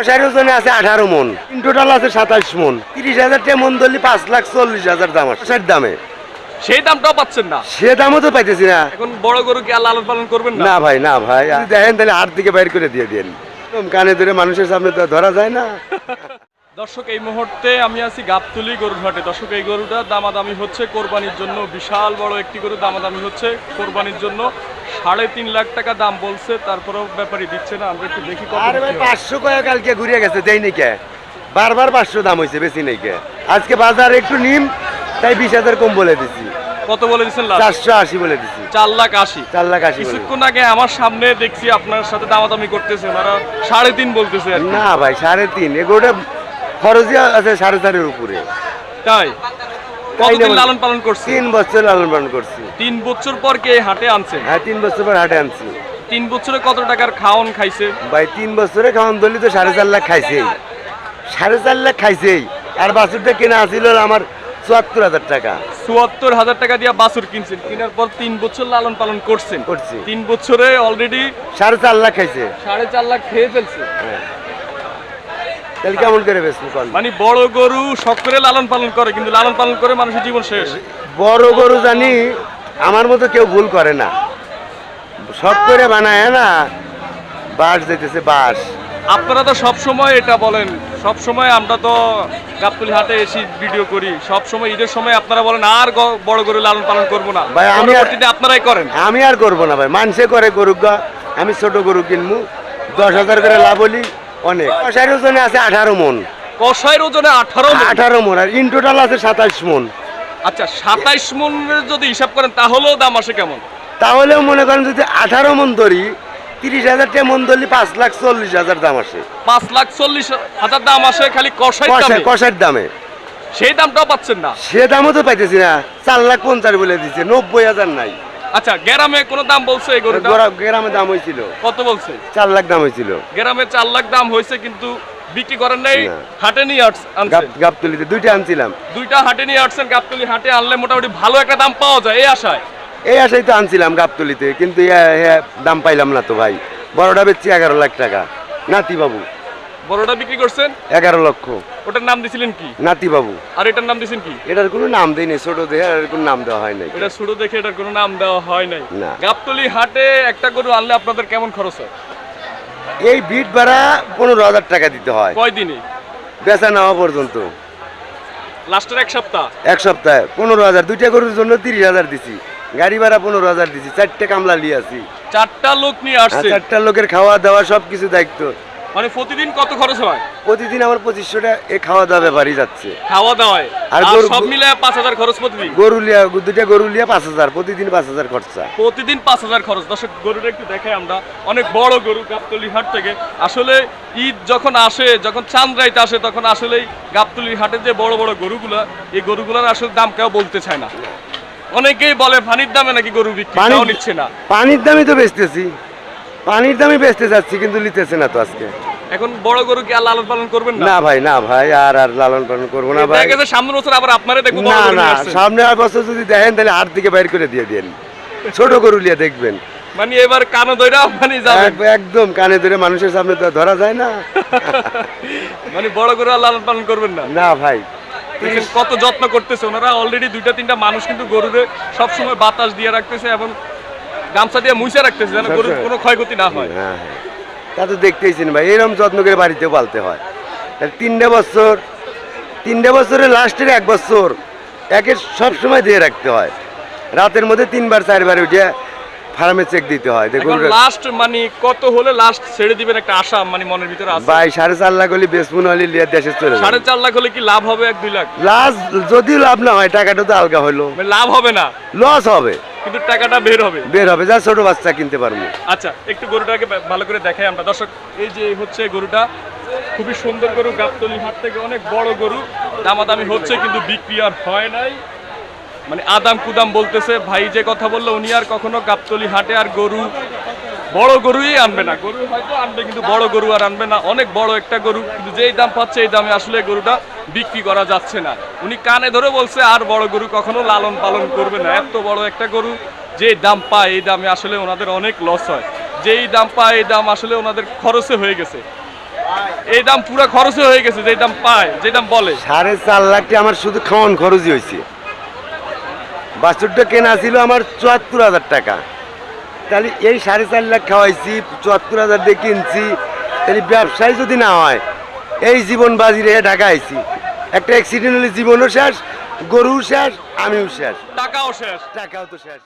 কষার ওজনে আছে আঠারো মন। টোটাল আছে সাতাশ মন। তিরিশ হাজার মন ধরলি পাঁচ লাখ চল্লিশ হাজার দাম আছে। কষার দামে। সেই দামটাও পাচ্ছেন না? সে দামও তো পাইতেছি না। এখন বড় গরু কি আর লালন পালন করবেন না? ভাই না ভাই। দেখেন তাহলে হাত থেকে বাইর করে দিয়ে দেন। কানে ধরে মানুষের সামনে তো ধরা যায় না। দর্শক এই মুহূর্তে আমি আছি গাবতলি গরুর হাটে দর্শক এই গরুটা দামাদামি হচ্ছে কোরবানির জন্য। বিশাল বড় একটি গরু দামাদামি হচ্ছে কোরবানির জন্য। সাড়ে তিন লাখ টাকা দাম বলছে তারপরেও ব্যাপারই দিচ্ছে না আমরা একটু দেখি আরে ভাই পাঁচশো কয়েক কালকে ঘুরিয়ে গেছে দেই নাকি বারবার পাঁচশো দাম হয়েছে বেশি নাকি আজকে বাজার একটু নিম তাই বিশ হাজার কম বলে দিছি। কত বলে দিচ্ছেন চারশো আশি বলে দিছি। চার লাখ আশি। চার লাখ আশি। কিছুক্ষণ আগে আমার সামনে দেখছি আপনার সাথে দামাদামি করতেছে ওনারা সাড়ে তিন বলতেছে না ভাই সাড়ে তিন এগুলোটা খরচই আছে সাড়ে চারের উপরে। তাই? কতদিন লালন পালন করছে? তিন বছর লালন পালন করছি। তিন বছর পর কে হাটে আনছেন হ্যাঁ তিন বছর পর হাটে আনছি। তিন বছরে কত টাকার খাওয়ান খাইছে? ভাই তিন বছরে খাওয়ান দলি তো সাড়ে চার লাখ খাইছেই সাড়ে চার লাখ খাইছেই আর বাছুরটা কেনা আছিল আমার চুয়াত্তর হাজার টাকা। চুয়াত্তর হাজার টাকা দিয়ে বাছুর কিনছেন। কেনার পর তিন বছর লালন পালন করছেন। করছি। তিন বছরে অলরেডি সাড়ে চার লাখ খাইছে। সাড়ে চার লাখ খেয়ে ফেলছে। তাহলে কেমন করে বেশি কন মানে বড় গরু শখ করে লালন পালন করে কিন্তু লালন পালন করে মানুষের জীবন শেষ। বড় গরু জানি আমার মতো কেউ ভুল করে না। সব করে বানায় না বাস যেতেছে বাস আপনারা তো সব সময় এটা বলেন সব সময় আমরা তো গাবতলি হাটে এসে ভিডিও করি সব সময় ঈদের সময় আপনারা বলেন আর বড় গরু লালন পালন করব না। ভাই, আমি আর- আপনারাই করেন। আমি আর করব না ভাই মানুষে করে গরু আমি ছোট গরু কিনবো দশ হাজার করে লাভ হলি অনেক। কষার ওজনে আছে আঠারো মন। কষাইয়ের ওজনে আঠারো আঠারো মন আর ইন টোটাল আছে সাতাশ মন। আচ্ছা সাতাইশ মনের যদি হিসাব করেন তাহলেও দাম আসে কেমন? তাহলেও মনে করেন যদি আঠারো মন ধরি তিরিশ হাজার টাকা মন ধরলি পাঁচ লাখ চল্লিশ হাজার দাম আসে। পাঁচ লাখ চল্লিশ হাজার দাম আসে খালি কষাই কষার দামে। সেই দামটাও পাচ্ছেন না? সে দামও তো পাইতেছি না। চার লাখ পঞ্চাশ বলে দিচ্ছে নব্বই হাজার নাই। আচ্ছা গ্রামে কোনো দাম বলছে এই গরুটা? গোরা- গ্রামে দাম হয়েছিল। কত বলছে? চার লাখ দাম হয়েছিল। গ্রামে চার লাখ দাম হয়েছে কিন্তু বিক্রি করেন নাই। হাটে নিয়ে গাবতলিতে দুইটা আনছিলাম। দুইটা হাটে নিয়ে আসছেন গাবতলি হাটে আনলে মোটামুটি ভালো একটা দাম পাওয়া যায় এই আশায়? এই আশাই তো আনছিলাম গাবতলিতে কিন্তু দাম পাইলাম না তো ভাই। বড়টা বেচছি এগারো লাখ টাকা। নাতি বাবু। বড়টা বিক্রি করছেন? এগারো লক্ষ। ওটার নাম দিছিলেন কি? নাতি বাবু আর এটার নাম দিছেন কি? এটার কোনো নাম দেয়নি ছোট দেহে আর কোনো নাম দেওয়া হয় নাই। এটা শুরু দেখে এটার কোনো নাম দেওয়া হয় নাই। না। গাবতলি হাটে একটা গরু আনলে আপনাদের কেমন খরচ হয়? এই বিট ভাড়া পনেরো হাজার টাকা দিতে হয়। কয় দিনে? বেচা নেওয়া পর্যন্ত। লাস্টের এক সপ্তাহ? এক সপ্তাহে পনেরো হাজার। দুইটা গরুর জন্য তিরিশ হাজার দিছি। গাড়ি ভাড়া পনেরো হাজার দিছি। চারটে কামলা নিয়ে আছি। চারটা লোক নিয়ে আসছে চারটা লোকের খাওয়া দাওয়া সব কিছু দায়িত্ব। মানে প্রতিদিন কত খরচ হয়? প্রতিদিন আমার পঁচিশশোটা এ খাওয়া দাওয়া ব্যাপারই যাচ্ছে। খাওয়া দাওয়ায়? আর আর গরু- সব মিলে পাঁচ হাজার খরচ প্রতিদিন? গরু লিয়া দুইটা গরু লিয়া পাঁচ হাজার প্রতিদিন পাঁচ হাজার খরচা। প্রতিদিন পাঁচ হাজার খরচ। দর্শক গরুটা একটু দেখাই আমরা। অনেক বড় গরু গাবতলি হাট থেকে। আসলে ঈদ যখন আসে যখন চাঁদ রাইতে আসে তখন আসলেই গাবতলি হাটের যে বড় বড় গরুগুলা এই গরুগুলার আসলে দাম কেউ বলতে চায় না। অনেকেই বলে পানির দামে নাকি গরু বিক্রি? তাও নিচ্ছে না। পানির দামই তো বেচতেছি। পানির দামই বেচতে যাচ্ছি কিন্তু নিতেছে না তো আজকে। এখন বড় গরু কি আর লালন পালন করবেন না? না ভাই না ভাই আর আর লালন পালন করব না ভাই। দেখা গেছে সামনের বছর আবার আপনারে দেখব বড় না গরু না নিয়ে আসছেন। সামনে আর বছর যদি দেখেন তাহলে হাত থেকে বাইর করে দিয়ে দেন। ছোট গরু লিয়া দেখবেন। মানে এবার কানে দইরা মানে যাবেন। এক- একদম কানে ধরে মানুষের সামনে তো ধরা যায় না। মানে বড় গরু আর লালন পালন করবেন না? না ভাই। দেখেন কত যত্ন করতেছে ওনারা। অলরেডি দুইটা তিনটা মানুষ কিন্তু গরুরে সবসময় বাতাস দিয়ে রাখতেছে এবং গামছা দিয়ে মুছে রাখতেছে যেন গরুর কোনো ক্ষয়ক্ষতি না হয়। হ্যাঁ হ্যাঁ। তা তো দেখতেইছেন ভাই এরকম যত্ন করে বাড়িতে পালতে হয়। তাহলে তিনটে বছর তিনটে বছরের লাস্টের এক বছর একে সবসময় দিয়ে রাখতে হয়। রাতের মধ্যে তিনবার চারবার উঠে ফার্মে চেক দিতে হয়। দেখুন লাস্ট মানে কত হলে লাস্ট ছেড়ে দিবেন একটা আশা মানে মনের ভিতরে আছে? ভাই সাড়ে চার লাখ হলে বেসপুন হলে লিয়ার দেশে চলে সাড়ে চার লাখ হলে কি লাভ হবে এক দুই লাখ? লাস যদি লাভ না হয় টাকাটা তো আলগা হলো। মানে লাভ হবে না। লস হবে। কিন্তু টাকাটা বের হবে। বের হবে যা ছোট বাচ্চা কিনতে পারব। আচ্ছা একটু গরুটাকে ভালো করে দেখাই আমরা। দর্শক এই যে হচ্ছে গরুটা খুবই সুন্দর গরু গাবতলি হাট থেকে অনেক বড় গরু। দামাদামি হচ্ছে কিন্তু বিক্রি আর হয় নাই। মানে আদাম কুদাম বলতেছে ভাই যে কথা বলল উনি আর কখনো গাবতলি হাটে আর গরু বড় গরুই আনবে না। গরু হয়তো আনবে কিন্তু বড় গরু আর আনবে না। অনেক বড় একটা গরু কিন্তু যেই দাম পাচ্ছে এই দামে আসলে গরুটা বিক্রি করা যাচ্ছে না। উনি কানে ধরে বলছে, আর বড় গরু কখনো লালন পালন করবে না। এত বড় একটা গরু, যে দাম পায় এই দামে আসলে ওনাদের অনেক লস হয়। যেই দাম পায় এই দাম আসলে ওনাদের খরচে হয়ে গেছে। এই দাম পুরো খরচে হয়ে গেছে যে দাম পায় যে দাম বলে। সাড়ে চার লাখটি আমার শুধু খাওয়ান খরচই হয়েছে। বাছুরটা কেনা ছিল আমার চুয়াত্তর হাজার টাকা। তাহলে এই সাড়ে চার লাখ খাওয়াইছি, চুয়াত্তর হাজার দিয়ে কিনছি। তাহলে ব্যবসায় যদি না হয়, এই জীবন বাজি রেখে ঢাকা আইছি একটা অ্যাক্সিডেন্ট হলে জীবনও শেষ গরুও শেষ আমিও শেষ। টাকাও শেষ। টাকাও তো শেষ।